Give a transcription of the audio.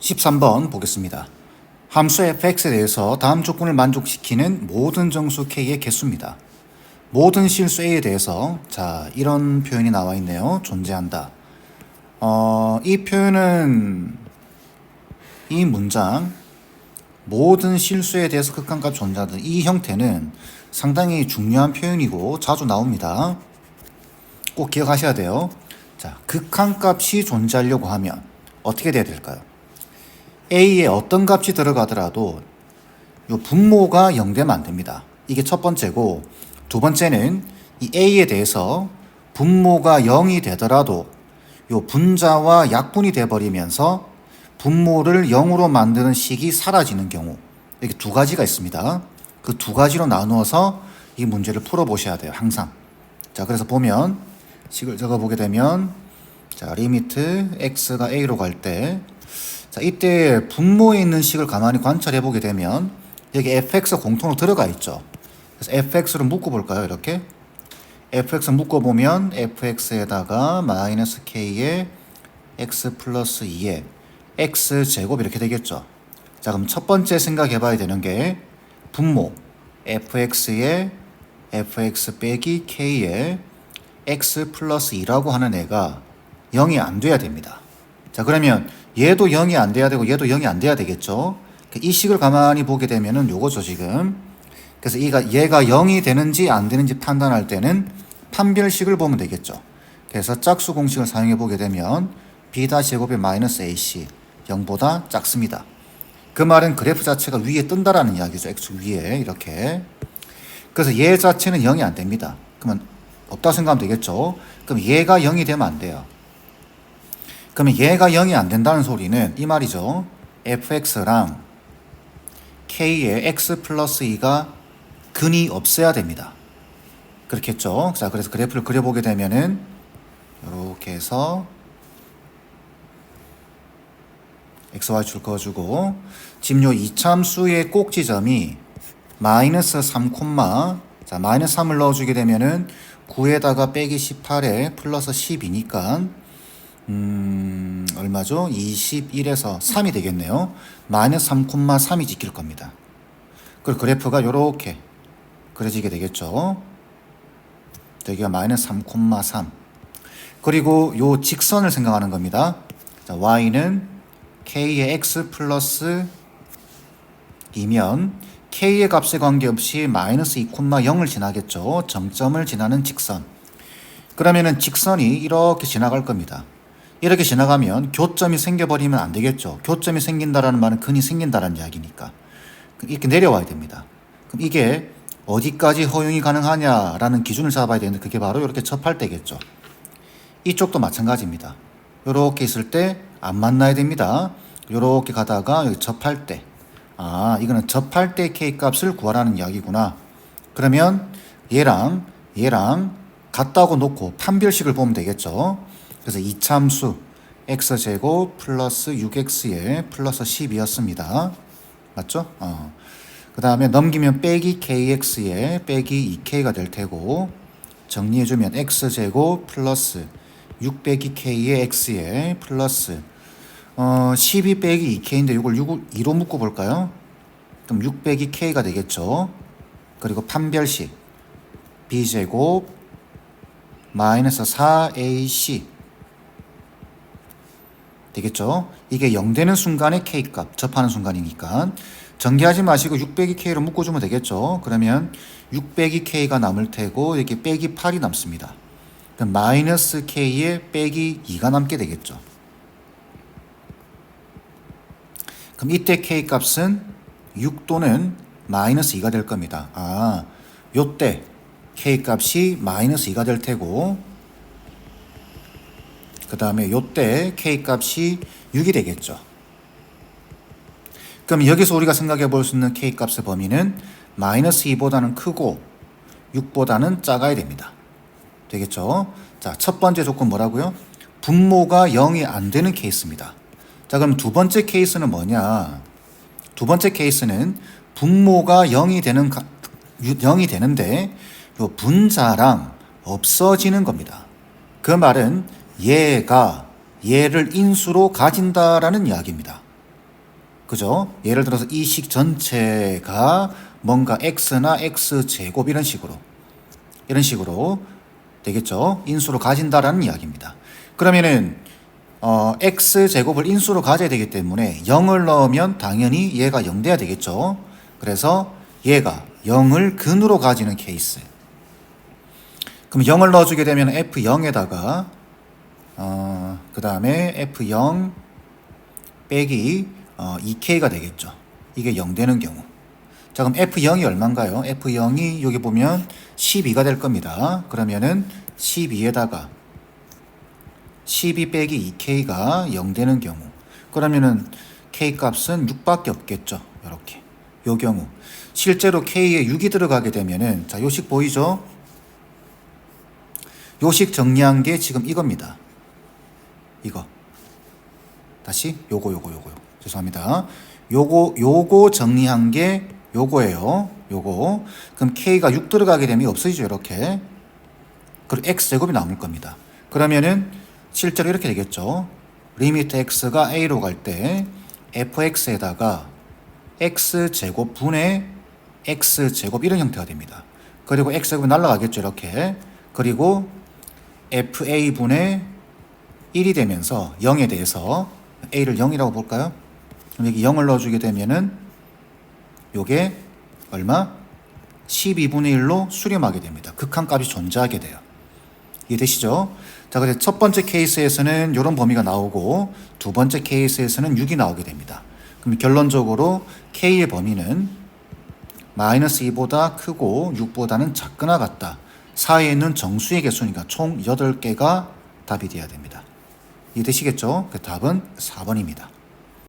13번 보겠습니다. 함수 fx에 대해서 다음 조건을 만족시키는 모든 정수 k의 개수입니다. 모든 실수 a에 대해서 자 이런 표현이 나와 있네요. 존재한다. 어, 이 표현은 이 문장 모든 실수에 대해서 극한값 존재한다. 이 형태는 상당히 중요한 표현이고 자주 나옵니다. 꼭 기억하셔야 돼요. 자, 극한값이 존재하려고 하면 어떻게 돼야 될까요? A에 어떤 값이 들어가더라도 요 분모가 0되면 안 됩니다. 이게 첫 번째고 두 번째는 이 A에 대해서 분모가 0이 되더라도 요 분자와 약분이 돼 버리면서 분모를 0으로 만드는 식이 사라지는 경우 이렇게 두 가지가 있습니다. 그 두 가지로 나누어서 이 문제를 풀어 보셔야 돼요. 항상. 자, 그래서 보면 식을 적어 보게 되면 자, 리미트 x가 a로 갈 때 자, 이때 분모에 있는 식을 가만히 관찰해 보게 되면 여기 fx 공통으로 들어가 있죠. 그래서 fx를 묶어 볼까요? 이렇게 fx 묶어 보면 fx에다가 마이너스 k에 x 플러스 2에 x 제곱 이렇게 되겠죠. 자, 그럼 첫 번째 생각해 봐야 되는 게 분모 fx에 fx 빼기 k에 x 플러스 2라고 하는 애가 0이 안 돼야 됩니다. 자, 그러면 얘도 0이 안 돼야 되고 얘도 0이 안 돼야 되겠죠. 이 식을 가만히 보게 되면은 요거죠, 지금. 그래서 이가 얘가 0이 되는지 안 되는지 판단할 때는 판별식을 보면 되겠죠. 그래서 짝수 공식을 사용해 보게 되면 b 다 제곱의 마이너스 ac 0보다 작습니다. 그 말은 그래프 자체가 위에 뜬다라는 이야기죠. x 위에 이렇게. 그래서 얘 자체는 0이 안 됩니다. 그러면 없다 생각하면 되겠죠. 그럼 얘가 0이 되면 안 돼요. 그러면 얘가 0이 안 된다는 소리는 이 말이죠. fx랑 k의 x 플러스 2가 근이 없어야 됩니다. 그렇겠죠. 자, 그래서 그래프를 그려보게 되면은 이렇게 해서 xy 줄 그어주고 지금 요 이참수의 꼭 지점이 마이너스 3 콤마 자 마이너스 3을 넣어주게 되면은 9에다가 빼기 18에 플러스 10이니까 음 얼마죠? 21에서 3이 되겠네요. 마이너스 3 콤마 3이 지킬 겁니다. 그리고 그래프가 요렇게 그려지게 되겠죠. 여기가 마이너스 3 콤마 3 그리고 요 직선을 생각하는 겁니다. 자, y는 k의 x 플러스 2면 k의 값에 관계없이 마이너스 2,0을 지나겠죠. 점점을 지나는 직선. 그러면은 직선이 이렇게 지나갈 겁니다. 이렇게 지나가면 교점이 생겨버리면 안 되겠죠. 교점이 생긴다라는 말은 근이 생긴다라는 이야기니까. 이렇게 내려와야 됩니다. 그럼 이게 어디까지 허용이 가능하냐라는 기준을 잡아야 되는데 그게 바로 이렇게 접할 때겠죠. 이쪽도 마찬가지입니다. 이렇게 있을 때 안 만나야 됩니다. 이렇게 가다가 여기 접할 때, 아 이거는 접할 때 k 값을 구하라는 이야기구나. 그러면 얘랑 얘랑 같다고 놓고 판별식을 보면 되겠죠. 그래서 이참수 x 제곱 플러스 6x에 플러스 10이었습니다. 맞죠? 어. 그 다음에 넘기면 빼기 kx에 빼기 2k가 될 테고 정리해주면 x제곱 플러스 6 빼기 k의 x에 플러스 어, 12 빼기 2k인데 이걸 6, 2로 묶어 볼까요? 그럼 6 빼기 k가 되겠죠. 그리고 판별식 b제곱 마이너스 4ac 되겠죠. 이게 0 되는 순간의 k값 접하는 순간이니까 전개하지 마시고 6 빼기 k로 묶어주면 되겠죠. 그러면 6 빼기 k가 남을 테고 이렇게 빼기 8이 남습니다. 그럼 마이너스 k에 빼기 2가 남게 되겠죠. 그럼 이때 k 값은 6 또는 마이너스 2가 될 겁니다. 아, 요때 k 값이 마이너스 2가 될 테고 그 다음에 요때 k 값이 6이 되겠죠. 그럼 여기서 우리가 생각해 볼 수 있는 k 값의 범위는 마이너스 2보다는 크고 6보다는 작아야 됩니다. 되겠죠? 자, 첫 번째 조건 뭐라고요? 분모가 0이 안 되는 케이스입니다. 자, 그럼 두 번째 케이스는 뭐냐? 두 번째 케이스는 분모가 0이 되는 0이 되는데 요 분자랑 없어지는 겁니다. 그 말은 얘가 얘를 인수로 가진다라는 이야기입니다. 그죠? 예를 들어서 이 식 전체가 뭔가 x나 x 제곱 이런 식으로 이런 식으로 되겠죠? 인수로 가진다라는 이야기입니다. 그러면은 어, x 제곱을 인수로 가져야 되기 때문에 0을 넣으면 당연히 얘가 0 돼야 되겠죠. 그래서 얘가 0을 근으로 가지는 케이스. 그럼 0을 넣어주게 되면 f0에다가 어, 그 다음에 f0 빼기 어, 2k가 되겠죠. 이게 0 되는 경우. 자 그럼 f0이 얼마인가요? f0이 여기 보면 12가 될 겁니다. 그러면은 12에다가 12 빼기 2k가 0 되는 경우. 그러면은 k 값은 6밖에 없겠죠. 이렇게. 요 경우. 실제로 k에 6이 들어가게 되면은 자 요식 보이죠? 요식 정리한 게 지금 이겁니다. 이거. 다시 요거 요거 요거. 죄송합니다. 요거 요거 정리한 게 요거예요. 요거. 그럼 k가 6 들어가게 되면 없어지죠. 이렇게. 그리고 x 제곱이 남을 겁니다. 그러면은 실제로 이렇게 되겠죠. 리미트 x가 a로 갈 때 fx에다가 x 제곱 분의 x 제곱 이런 형태가 됩니다. 그리고 x 제곱이 날라가겠죠. 이렇게. 그리고 fa 분의 1이 되면서 0에 대해서 a를 0이라고 볼까요? 그럼 여기 0을 넣어주게 되면은 요게 얼마? 12분의 1로 수렴하게 됩니다. 극한값이 존재하게 돼요. 이해되시죠? 자, 그래서 첫 번째 케이스에서는 이런 범위가 나오고 두 번째 케이스에서는 6이 나오게 됩니다. 그럼 결론적으로 K의 범위는 마이너스 2보다 크고 6보다는 작거나 같다. 사이에 있는 정수의 개수니까 총 8개가 답이 돼야 됩니다. 이해되시겠죠? 그 답은 4번입니다.